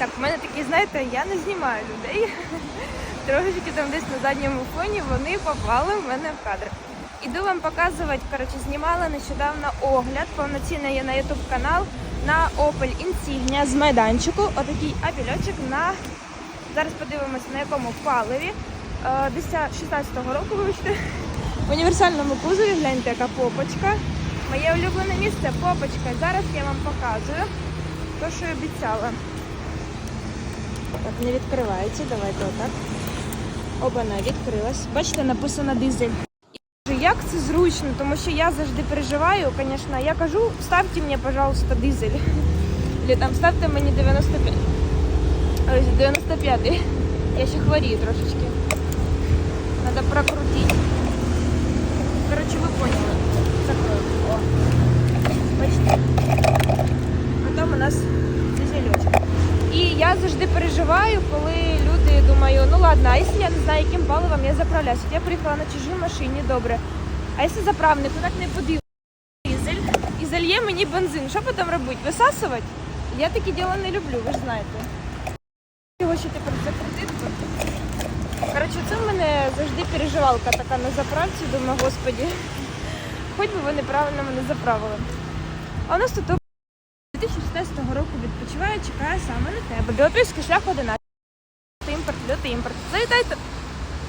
Так, в мене такі, знаєте, я не знімаю людей. Трошечки там десь на задньому фоні вони попали в мене в кадр. Іду вам показувати, коротше, знімала нещодавно огляд, повноцінний є на YouTube канал на Opel Insignia з майданчику. Отакий апельочок на зараз подивимося на якому паливі. Е, 16-го року, вибачте. В універсальному кузові, гляньте, яка попочка. Моє улюблене місце попочка. Зараз я вам показую те, що я обіцяла. Так, не відкривається. Давайте отак. Обана відкрилась. Бачите, написано дизель. Як це зручно, тому що я завжди переживаю, звісно, я кажу, ставте мені, пожалуйста, дизель. Или там ставте мені 95. Ой, 95. Я ще хворію трошечки. Надо прокрутить. Короче, ви поняли. Закрою. О. Бачите? Потім у нас я завжди переживаю, коли люди думаю, ну ладно, а якщо я не знаю, яким паливом я заправляюся. От Я приїхала на чужій машині, добре. А якщо заправник так не подивиться і зальє мені бензин, що потім робити? Висасувати? Я такі діла не люблю, ви ж знаєте. Коротше, це в мене завжди переживалка така на заправці. Думаю, господі, хоч би вони правильно мене заправили. А у нас тут 2016 року відпочиває, чекає саме на тебе. Білопільський шлях 11. Імпорт, льот імпорт. Завітайте